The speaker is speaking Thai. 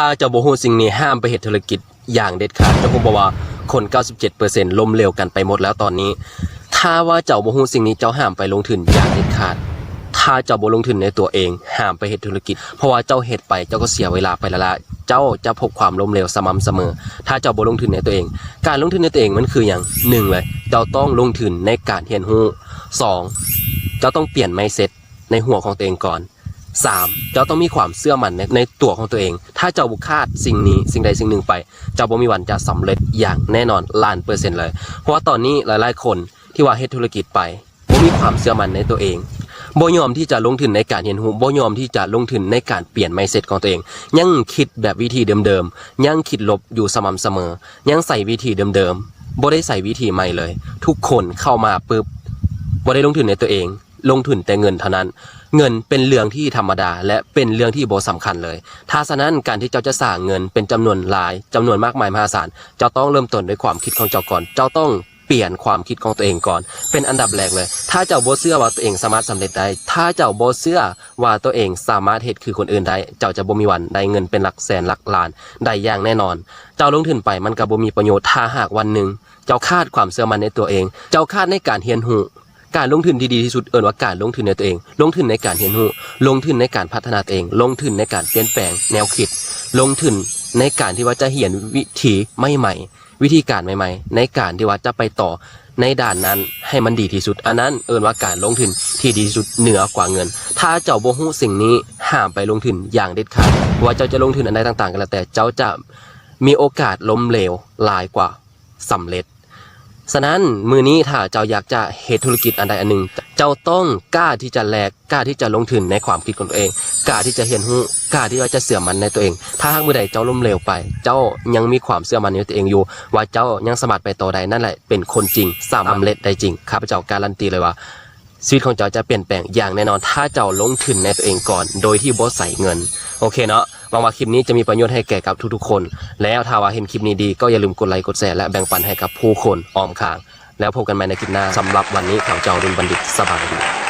ถ้าเจ้าบ่ฮู้สิ่งนี้ห้ามไปเฮ็ดธุรกิจอย่างเด็ดขาดเจ้าฮู้บ่ว่าคน 97%ล้มเหลวกันไปหมดแล้วตอนนี้ ถ้าว่าเจ้าบ่ฮู้สิ่งนี้เจ้าห้ามไปลงทุนอย่างเด็ดขาด ถ้าเจ้าบ่ลงทุนในตัวเองห้ามไปเฮ็ดธุรกิจ เพราะว่าเจ้าเฮ็ดไปเจ้าก็เสียเวลาไปละละเจ้าจะพบความล้มเหลวสม่ำเสมอ ถ้าเจ้าบ่ลงทุนในตัวเอง การลงทุนในตัวเองมันคืออย่างหนึ่งเลย เจ้าต้องลงทุนในการเรียนรู้สองเจ้าต้องเปลี่ยน mindset ในหัวของตัวเองก่อน สามเจ้าต้องมีความเชื่อมั่นในในตัวของตัวเอง ถ้าเจ้าบุคคาดสิ่งนี้สิ่งใดสิ่งหนึ่งไป เจ้าบ่มีวันจะสำเร็จอย่างแน่นอนล้านเปอร์เซ็นต์เลย เพราะว่าตอนนี้หลายๆ คนที่ว่าเฮ็ดธุรกิจไปบ่มีความเชื่อมั่นในตัวเองบ่ยอมที่จะลงทุนในการเรียนรู้บ่ยอมที่จะลงทุนในการเปลี่ยน mindset ของตัวเอง ยังคิดแบบวิธีเดิมๆ ยังคิดลบอยู่สม่ำเสมอ ยังใส่วิธีเดิมๆบ่ได้ใส่วิธีใหม่เลย ทุกคนเข้ามาปุ๊บบ่ได้ลงทุนในตัวเอง ลงทุนแต่เงินเท่านั้น เงินเป็นเรื่องที่ธรรมดา และเป็นเรื่องที่โบ่สำคัญเลยถ้าฉะนั้นการที่เจ้าจะสร้างเงินเป็นจำนวนหลายจำนวนมากมายมหาศาลเจ้าต้องเริ่มต้นด้วยความคิดของเจ้าก่อนเจ้าต้องเปลี่ยนความคิดของตัวเองก่อน เป็นอันดับแรกเลย ถ้าเจ้าโบเชื่อว่าตัวเองสามารถสำเร็จได้ ถ้าเจ้าโบเชื่อว่าตัวเองสามารถเฮ็ดคือคนอื่นได้ เจ้าจะบ่มีวันได้เงินเป็นหลักแสนหลักล้านได้อย่างแน่นอน เจ้าลงทุนไปมันก็บ่มีประโยชน์ถ้าหากวันหนึ่งเจ้าคาดความเชื่อมันในตัวเอง เจ้าคาดในการเรียนรู้ การลงทุนที่ดีที่สุดเอิ้นว่าการลงทุนในตัวเอง ลงทุนในการเรียนรู้ลงทุนในการพัฒนาตัวเอง ลงทุนในการเปลี่ยนแปลงแนวคิด ลงทุนในการที่ว่าจะเหียนวิธีใหม่ๆวิธีการใหม่ๆ ในการที่ว่าจะไปต่อในด่านนั้นให้มันดีที่สุด อันนั้นเอิ้นว่าการลงทุนที่ดีที่สุดเหนือกว่าเงิน ถ้าเจ้าบ่ฮู้สิ่งนี้ห้ามไปลงทุนอย่างเด็ดขาดว่าเจ้าจะลงทุนอันใดต่างๆ กันแล้วแต่เจ้าจะมีโอกาสล้มเหลวหลายกว่าสำเร็จ ฉะนั้นมือนี้ถ้าเจ้าอยากจะเหตุธุรกิจอันใดอันหนึ่ง เจ้าต้องกล้าที่จะแลกกล้าที่จะลงทุนในความคิดของตัวเอง กล้าที่จะเห็นหู้กล้าที่ว่าจะเสื่อมมันในตัวเอง ถ้าหากมือใดเจ้าล้มเหลวไป เจ้ายังมีความเสื่อมันในตัวเองอยู่ ว่าเจ้ายังสามารถไปต่อได้นั่นแหละเป็นคนจริงสามารถเร็จได้จริงข้าพเจ้าการันตีเลยว่าชีวิตของเจ้าจะเปลี่ยนแปลงอย่างแน่นอน ถ้าเจ้าลงทุนในตัวเองก่อน โดยที่บ่ใส่เงิน โอเคเนาะ หวังว่าคลิปนี้จะมีประโยชน์ให้แก่กับทุกๆคน แล้วถ้าว่าเห็นคลิปนี้ดีก็อย่าลืมกดไลค์กดแชร์และแบ่งปันให้กับผู้คนอ้อมข้าง แล้วพบกันใหม่ในคลิปหน้าสำหรับวันนี้ข่าวเจ้ารุ่นบัณฑิตสบายดี